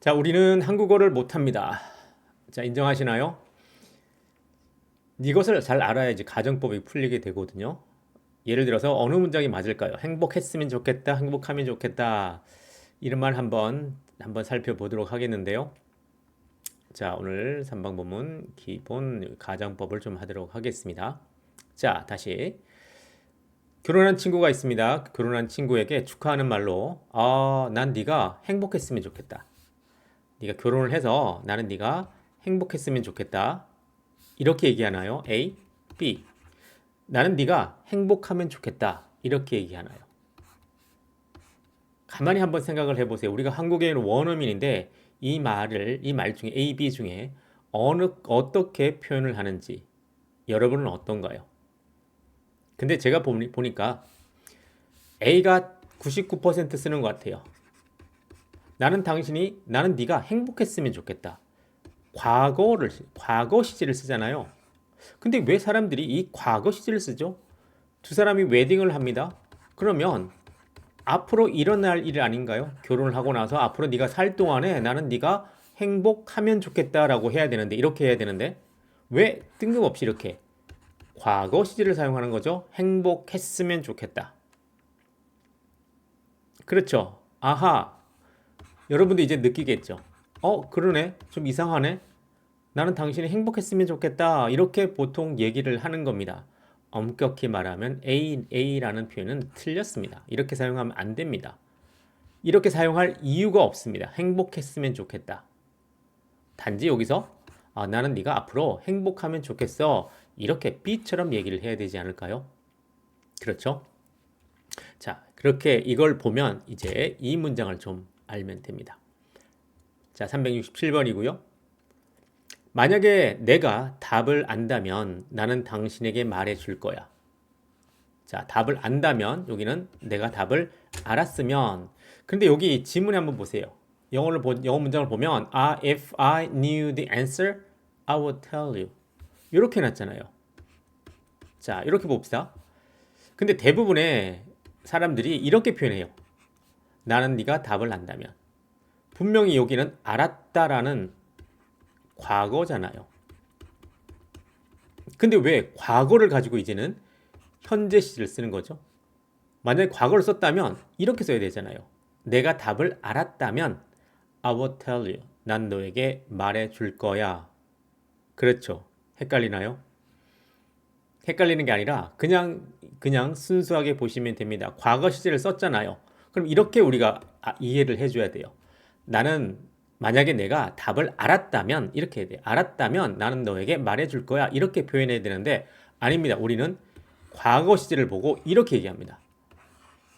자, 우리는 한국어를 못합니다. 자, 인정하시나요? 이것을 잘 알아야지 가정법이 풀리게 되거든요. 예를 들어서 어느 문장이 맞을까요? 행복했으면 좋겠다, 행복하면 좋겠다. 이런 말 한번 한번 살펴보도록 하겠는데요. 자, 오늘 3방 본문 기본 가정법을 좀 하도록 하겠습니다. 자, 다시 결혼한 친구가 있습니다. 결혼한 친구에게 축하하는 말로 아, 난 네가 행복했으면 좋겠다. 네가 결혼을 해서 나는 네가 행복했으면 좋겠다. 이렇게 얘기하나요? A, B. 나는 네가 행복하면 좋겠다. 이렇게 얘기하나요? 가만히 한번 생각을 해보세요. 우리가 한국에는 원어민인데 이 말을 이 말 중에 A, B 중에 어느 어떻게 표현을 하는지 여러분은 어떤가요? 근데 제가 보니, 보니까 A가 99% 쓰는 것 같아요. 나는 당신이 나는 네가 행복했으면 좋겠다. 과거를 과거 시제를 쓰잖아요. 근데 왜 사람들이 이 과거 시제를 쓰죠? 두 사람이 웨딩을 합니다. 그러면 앞으로 일어날 일 아닌가요? 결혼을 하고 나서 앞으로 네가 살 동안에 나는 네가 행복하면 좋겠다라고 해야 되는데 이렇게 해야 되는데 왜 뜬금없이 이렇게 과거 시제를 사용하는 거죠? 행복했으면 좋겠다. 그렇죠. 아하. 여러분도 이제 느끼겠죠. 어, 그러네. 좀 이상하네. 나는 당신이 행복했으면 좋겠다. 이렇게 보통 얘기를 하는 겁니다. 엄격히 말하면 A, A라는 표현은 틀렸습니다. 이렇게 사용하면 안 됩니다. 이렇게 사용할 이유가 없습니다. 행복했으면 좋겠다. 단지 여기서 아, 나는 네가 앞으로 행복하면 좋겠어. 이렇게 B처럼 얘기를 해야 되지 않을까요? 그렇죠? 자, 그렇게 이걸 보면 이제 이 문장을 좀 알면 됩니다. 자, 367번이고요. 만약에 내가 답을 안다면 나는 당신에게 말해 줄 거야. 자, 답을 안다면 여기는 내가 답을 알았으면 근데 여기 지문에 한번 보세요. 영어를 보, 영어 문장을 보면 아 if I knew the answer I would tell you. 이렇게 해놨잖아요. 자, 이렇게 봅시다. 근데 대부분의 사람들이 이렇게 표현해요. 나는 네가 답을 안다면. 분명히 여기는 알았다라는 과거잖아요. 근데 왜 과거를 가지고 이제는 현재 시를 쓰는 거죠? 만약에 과거를 썼다면 이렇게 써야 되잖아요. 내가 답을 알았다면 I will tell you. 난 너에게 말해 줄 거야. 그렇죠. 헷갈리나요? 헷갈리는 게 아니라 그냥 그냥 순수하게 보시면 됩니다. 과거 시제를 썼잖아요. 그럼 이렇게 우리가 아, 이해를 해줘야 돼요. 나는 만약에 내가 답을 알았다면 이렇게 해야 돼. 알았다면 나는 너에게 말해줄 거야. 이렇게 표현해야 되는데 아닙니다. 우리는 과거 시제를 보고 이렇게 얘기합니다.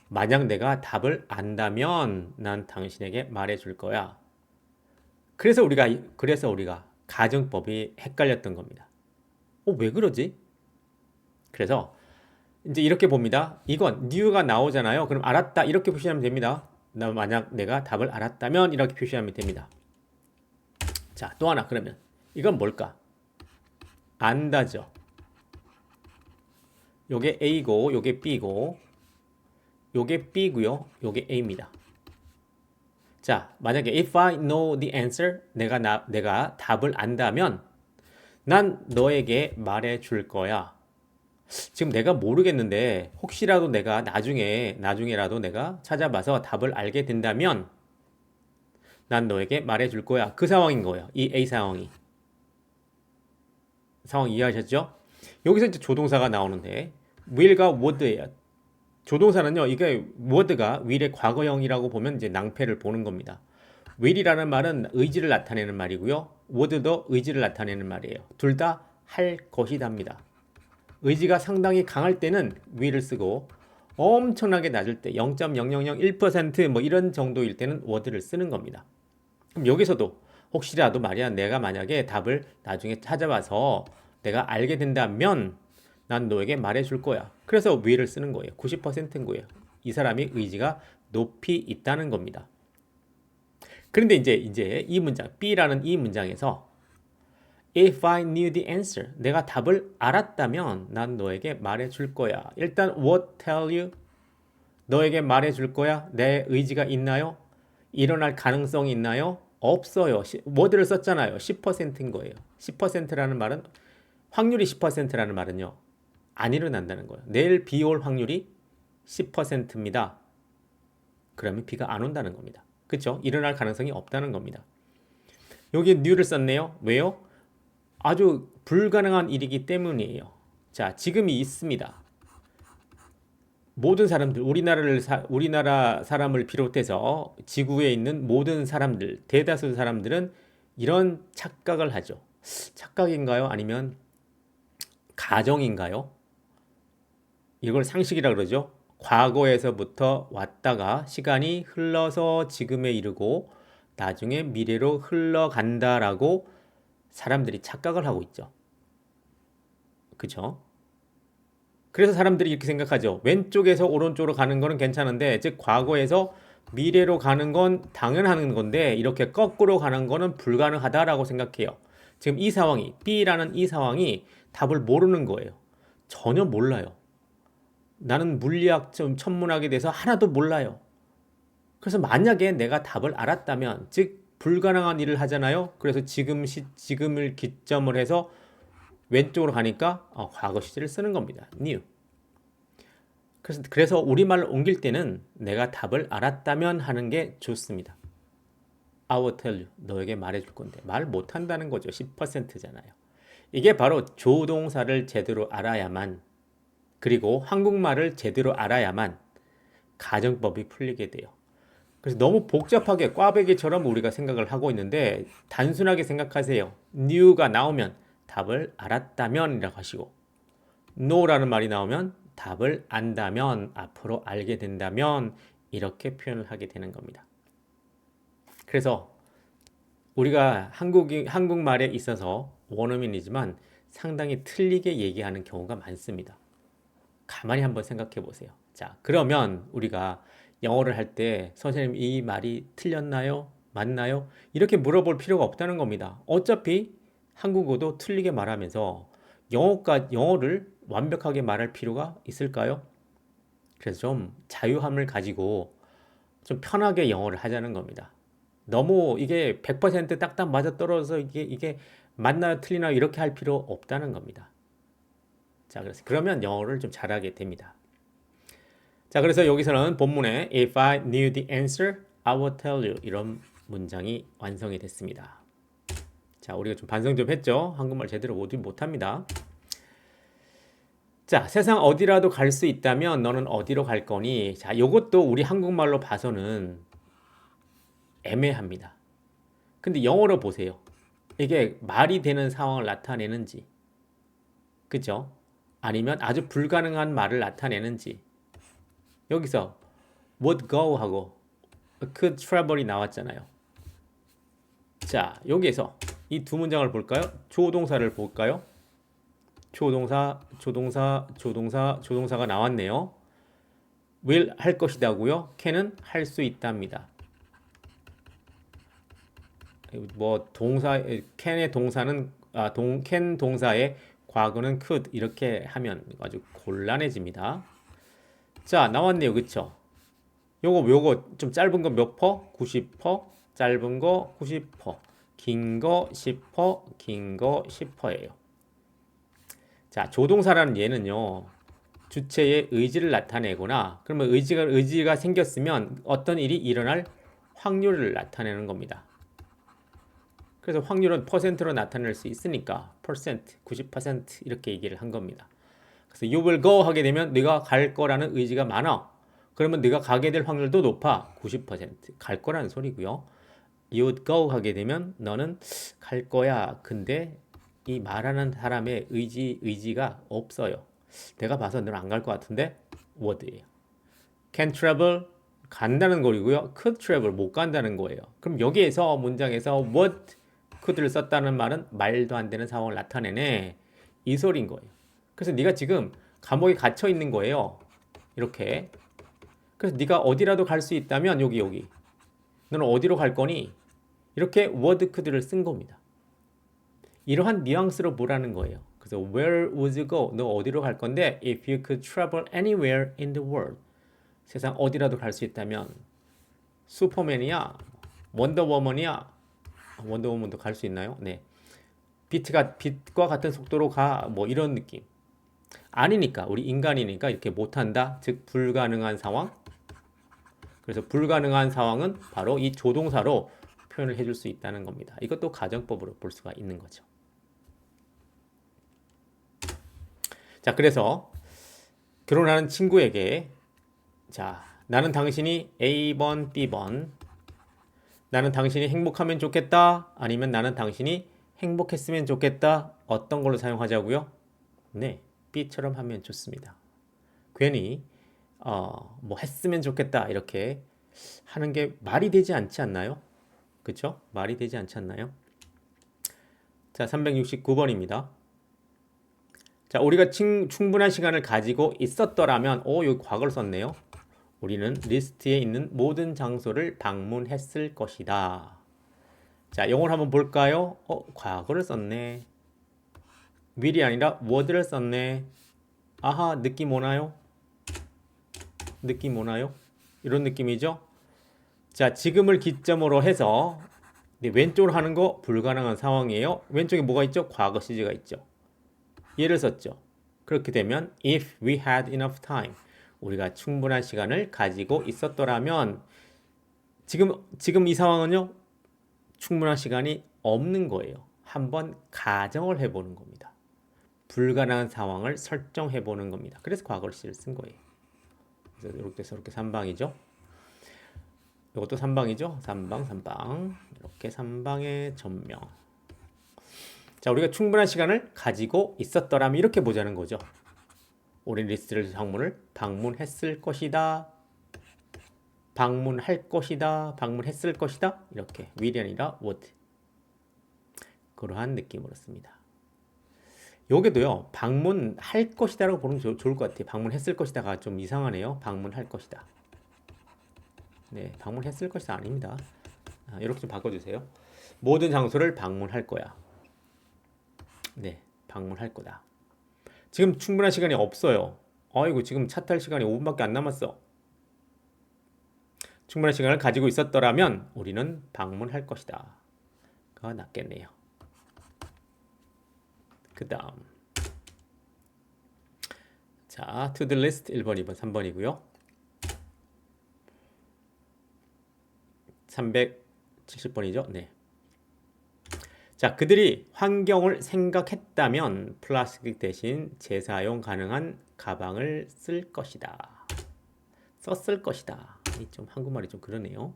만약 내가 답을 안다면 난 당신에게 말해줄 거야. 그래서 우리가 그래서 우리가 가정법이 헷갈렸던 겁니다. 어, 왜 그러지? 그래서 이제 이렇게 봅니다. 이건 new가 나오잖아요. 그럼 알았다 이렇게 표시하면 됩니다. 나 만약 내가 답을 알았다면 이렇게 표시하면 됩니다. 자, 또 하나 그러면 이건 뭘까? 안다죠. 요게 A고 요게 B고 요게 B고요. 요게 A입니다. 자, 만약에 if I know the answer 내가 나, 내가 답을 안다면 난 너에게 말해 줄 거야. 지금 내가 모르겠는데 혹시라도 내가 나중에 나중에라도 내가 찾아봐서 답을 알게 된다면 난 너에게 말해 줄 거야. 그 상황인 거예요. 이 A 상황이. 상황 이해하셨죠? 여기서 이제 조동사가 나오는데 will과 would예요. 조동사는요. 이게 would가 will의 과거형이라고 보면 이제 낭패를 보는 겁니다. will이라는 말은 의지를 나타내는 말이고요. would도 의지를 나타내는 말이에요. 둘 다 할 것이답니다. 의지가 상당히 강할 때는 will을 쓰고 엄청나게 낮을 때 0.0001%뭐 이런 정도일 때는 word를 쓰는 겁니다. 그럼 여기서도 혹시라도 말이야 내가 만약에 답을 나중에 찾아봐서 내가 알게 된다면 난 너에게 말해 줄 거야. 그래서 will을 쓰는 거예요. 90%인 거예요. 이 사람이 의지가 높이 있다는 겁니다. 그런데 이제 이제 이 문장 B라는 이 문장에서 If I knew the answer, 내가 답을 알았다면 난 너에게 말해 줄 거야. 일단 what tell you? 너에게 말해 줄 거야? 내 의지가 있나요? 일어날 가능성이 있나요? 없어요. 시- 워드를 썼잖아요. 10%인 거예요. 10%라는 말은 확률이 10%라는 말은요. 안 일어난다는 거예요. 내일 비 올 확률이 10%입니다. 그러면 비가 안 온다는 겁니다. 그렇죠? 일어날 가능성이 없다는 겁니다. 여기 new를 썼네요. 왜요? 아주 불가능한 일이기 때문이에요. 자, 지금이 있습니다. 모든 사람들, 우리나라를 사, 우리나라 사람을 비롯해서 지구에 있는 모든 사람들, 대다수 사람들은 이런 착각을 하죠. 착각인가요? 아니면 가정인가요? 이걸 상식이라 그러죠. 과거에서부터 왔다가 시간이 흘러서 지금에 이르고 나중에 미래로 흘러간다라고 사람들이 착각을 하고 있죠. 그쵸? 그래서 사람들이 이렇게 생각하죠. 왼쪽에서 오른쪽으로 가는 거는 괜찮은데, 즉, 과거에서 미래로 가는 건 당연한 건데, 이렇게 거꾸로 가는 거는 불가능하다라고 생각해요. 지금 이 상황이, B라는 이 상황이 답을 모르는 거예요. 전혀 몰라요. 나는 물리학 좀 천문학에 대해서 하나도 몰라요. 그래서 만약에 내가 답을 알았다면, 즉 불가능한 일을 하잖아요. 그래서 지금 시 지금을 기점을 해서 왼쪽으로 가니까 어, 과거 시제를 쓰는 겁니다. new. 그래서 그래서 우리말로 옮길 때는 내가 답을 알았다면 하는 게 좋습니다. I will tell you. 너에게 말해줄 건데 말 못한다는 거죠. 10%잖아요. 이게 바로 조동사를 제대로 알아야만 그리고 한국말을 제대로 알아야만 가정법이 풀리게 돼요. 그래서 너무 복잡하게 꽈배기처럼 우리가 생각을 하고 있는데 단순하게 생각하세요. new가 나오면 답을 알았다면이라고 하시고 no라는 말이 나오면 답을 안다면 앞으로 알게 된다면 이렇게 표현을 하게 되는 겁니다. 그래서 우리가 한국이 한국말에 있어서 원어민이지만 상당히 틀리게 얘기하는 경우가 많습니다. 가만히 한번 생각해 보세요. 자, 그러면 우리가 영어를 할 때 선생님 이 말이 틀렸나요? 맞나요? 이렇게 물어볼 필요가 없다는 겁니다. 어차피 한국어도 틀리게 말하면서 영어가 영어를 완벽하게 말할 필요가 있을까요? 그래서 좀 자유함을 가지고 좀 편하게 영어를 하자는 겁니다. 너무 이게 100% 딱딱 맞아 떨어져서 이게 이게 맞나요, 틀리나요 이렇게 할 필요 없다는 겁니다. 자, 그래서 그러면 영어를 좀 잘하게 됩니다. 자, 그래서 여기서는 본문에 If I knew the answer, I would tell you 이런 문장이 완성이 됐습니다. 자, 우리가 좀 반성 좀 했죠. 한국말 제대로 모두 못합니다. 자, 세상 어디라도 갈 수 있다면 너는 어디로 갈 거니? 자, 요것도 우리 한국말로 봐서는 애매합니다. 근데 영어로 보세요. 이게 말이 되는 상황을 나타내는지, 그죠? 아니면 아주 불가능한 말을 나타내는지. 여기서 would go 하고 could travel이 나왔잖아요. 자, 여기에서 이 두 문장을 볼까요? 조동사를 볼까요? 조동사, 조동사, 조동사, 조동사가 나왔네요. will 할 것이다고요. can은 할 수 있답니다. 뭐 동사 can의 동사는 아, 동 can 동사의 과거는 could 이렇게 하면 아주 곤란해집니다. 자, 나왔네요. 그쵸? 요거 요거 좀 짧은 거 몇 퍼? 90 퍼. 짧은 거 90 퍼. 긴 거 10 퍼. 긴 거 10 퍼예요. 자, 조동사라는 얘는요. 주체의 의지를 나타내거나 그러면 의지가 의지가 생겼으면 어떤 일이 일어날 확률을 나타내는 겁니다. 그래서 확률은 퍼센트로 나타낼 수 있으니까 퍼센트, 90% 이렇게 얘기를 한 겁니다. 그래서 you will go 하게 되면 네가 갈 거라는 의지가 많아. 그러면 네가 가게 될 확률도 높아. 90%갈 거라는 소리고요. you would go 하게 되면 너는 갈 거야. 근데 이 말하는 사람의 의지 의지가 없어요. 내가 봐서 너는 안 갈 것 같은데 word예요. can travel 간다는 거리고요. could travel 못 간다는 거예요. 그럼 여기에서 문장에서 what could를 썼다는 말은 말도 안 되는 상황을 나타내네. 이 소리인 거예요. 그래서 네가 지금 감옥에 갇혀 있는 거예요. 이렇게. 그래서 네가 어디라도 갈 수 있다면 여기 여기. 너는 어디로 갈 거니? 이렇게 could를 쓴 겁니다. 이러한 뉘앙스로 보라는 거예요. 그래서 where would you go? 너 어디로 갈 건데 if you could travel anywhere in the world. 세상 어디라도 갈 수 있다면 슈퍼맨이야, 원더워먼이야, 원더우먼도 갈 수 있나요? 네. 빛가 빛과 같은 속도로 가 뭐 이런 느낌. 아니니까 우리 인간이니까 이렇게 못한다. 즉 불가능한 상황. 그래서 불가능한 상황은 바로 이 조동사로 표현을 해줄 수 있다는 겁니다. 이것도 가정법으로 볼 수가 있는 거죠. 자, 그래서 결혼하는 친구에게 자, 나는 당신이 A번, B번 나는 당신이 행복하면 좋겠다. 아니면 나는 당신이 행복했으면 좋겠다. 어떤 걸로 사용하자고요? 네, B처럼 하면 좋습니다. 괜히 어, 뭐 했으면 좋겠다 이렇게 하는 게 말이 되지 않지 않나요? 그쵸? 말이 되지 않지 않나요? 자, 369번입니다. 자, 우리가 칭, 충분한 시간을 가지고 있었더라면, 오, 여기 과거를 썼네요. 우리는 리스트에 있는 모든 장소를 방문했을 것이다. 자, 영어를 한번 볼까요? 어, 과거를 썼네. Will이 아니라 word를 썼네. 아하, 느낌 오나요? 느낌 오나요? 이런 느낌이죠? 자, 지금을 기점으로 해서 네, 왼쪽으로 하는 거 불가능한 상황이에요. 왼쪽에 뭐가 있죠? 과거 시제가 있죠. 예를 썼죠. 그렇게 되면 if we had enough time 우리가 충분한 시간을 가지고 있었더라면 지금 지금 이 상황은요. 충분한 시간이 없는 거예요. 한번 가정을 해 보는 겁니다. 불가능한 상황을 설정해 보는 겁니다. 그래서 과거를 시를 쓴 거예요. 그래서 이렇게 해서 이렇게 3방이죠. 이것도 3방이죠. 3방, 3방. 이렇게 3방의 전명. 자, 우리가 충분한 시간을 가지고 있었더라면 이렇게 보자는 거죠. 우리 리스트를 방문을 방문했을 것이다. 방문할 것이다. 방문했을 것이다. 이렇게 will이 아니라 would. 그러한 느낌으로 씁니다. 여기도요. 방문할 것이다라고 보는 게 좋을 것 같아요. 방문했을 것이다가 좀 이상하네요. 방문할 것이다. 네, 방문했을 것이다 아닙니다. 아, 이렇게 좀 바꿔주세요. 모든 장소를 방문할 거야. 네, 방문할 거다. 지금 충분한 시간이 없어요. 아이고, 지금 차 탈 시간이 5분밖에 안 남았어. 충분한 시간을 가지고 있었더라면 우리는 방문할 것이다. 가 낫겠네요. 그 다음. 자, to the list 1번, 2번, 3번이고요. 370번이죠. 네. 자, 그들이 환경을 생각했다면 플라스틱 대신 재사용 가능한 가방을 쓸 것이다. 썼을 것이다. 좀 한국말이 좀 그러네요.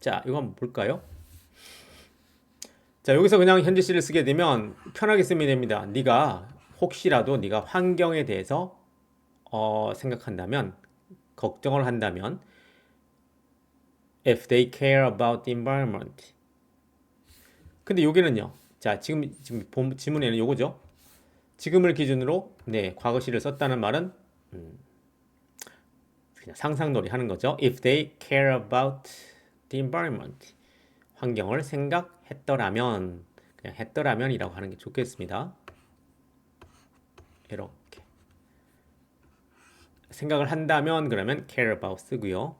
자, 이거 한번 볼까요? 자, 여기서 그냥 현재 시를 쓰게 되면 편하게 쓰면 됩니다. 네가 혹시라도 네가 환경에 대해서 어, 생각한다면 걱정을 한다면 if they care about the environment 근데 여기는요. 자, 지금 지금 본 지문에는 요거죠. 지금을 기준으로 네, 과거시를 썼다는 말은 음, 그냥 상상놀이 하는 거죠. If they care about the environment. 환경을 생각 했더라면 그냥 했더라면이라고 하는 게 좋겠습니다. 이렇게 생각을 한다면 그러면 care about 쓰고요.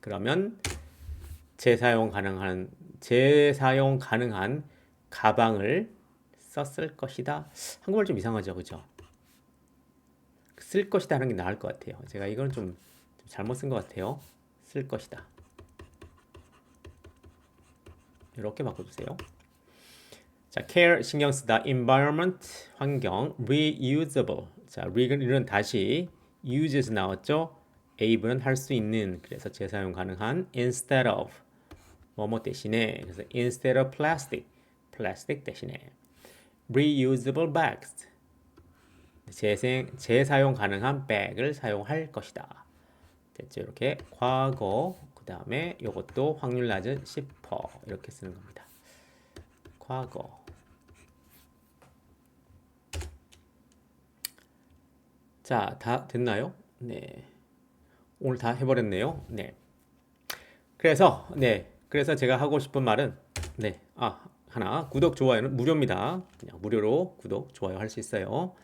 그러면 재사용 가능한 재사용 가능한 가방을 썼을 것이다. 한국말 좀 이상하죠, 그죠? 쓸 것이다 하는 게 나을 것 같아요. 제가 이건 좀, 좀 잘못 쓴 것 같아요. 쓸 것이다. 이렇게 바꿔주세요. 자, care 신경 쓰다, environment 환경, reusable. 자, re는 다시 use에서 나왔죠. able은 할 수 있는 그래서 재사용 가능한 instead of 뭐뭐 대신에 그래서 instead of plastic 플라스틱 대신에 reusable bags 재생 재사용 가능한 백을 사용할 것이다. 됐죠? 이렇게 과거 그 다음에 이것도 확률 낮은 10% 이렇게 쓰는 겁니다. 과거 자, 다 됐나요? 네. 오늘 다 해버렸네요. 네. 그래서, 네. 그래서 제가 하고 싶은 말은, 네. 아, 하나. 구독, 좋아요는 무료입니다. 그냥 무료로 구독, 좋아요 할 수 있어요.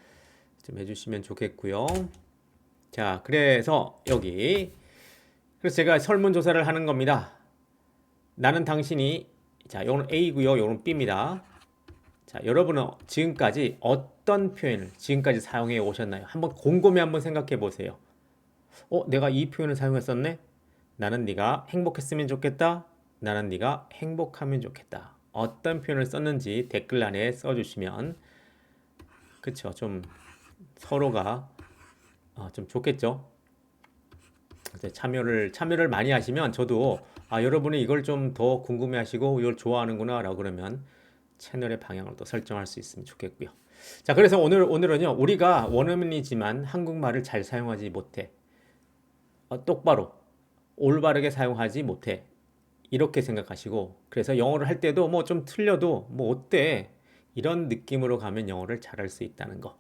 좀 해주시면 좋겠고요. 자, 그래서 여기. 그래서 제가 설문조사를 하는 겁니다. 나는 당신이 자, 요건 A고요. 요건 B입니다. 자, 여러분은 지금까지 어떤 표현을 지금까지 사용해 오셨나요? 한번 곰곰이 한번 생각해 보세요. 어, 내가 이 표현을 사용했었네? 나는 네가 행복했으면 좋겠다. 나는 네가 행복하면 좋겠다. 어떤 표현을 썼는지 댓글란에 써주시면 그쵸 좀 서로가 어, 좀 좋겠죠. 참여를 참여를 많이 하시면 저도 아 여러분이 이걸 좀 더 궁금해하시고 이걸 좋아하는구나라고 그러면 채널의 방향을 또 설정할 수 있으면 좋겠고요. 자 그래서 오늘 오늘은요 우리가 원어민이지만 한국말을 잘 사용하지 못해 어, 똑바로 올바르게 사용하지 못해 이렇게 생각하시고 그래서 영어를 할 때도 뭐 좀 틀려도 뭐 어때 이런 느낌으로 가면 영어를 잘할 수 있다는 거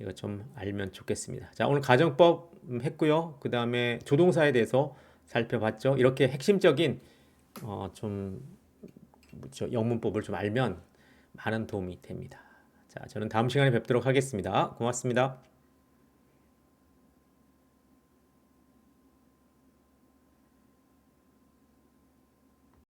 이거 좀 알면 좋겠습니다. 자 오늘 가정법 음, 했고요. 그 다음에 조동사에 대해서 살펴봤죠. 이렇게 핵심적인 어, 좀? 영문법을 좀 알면 많은 도움이 됩니다. 자 저는 다음 시간에 뵙도록 하겠습니다. 고맙습니다.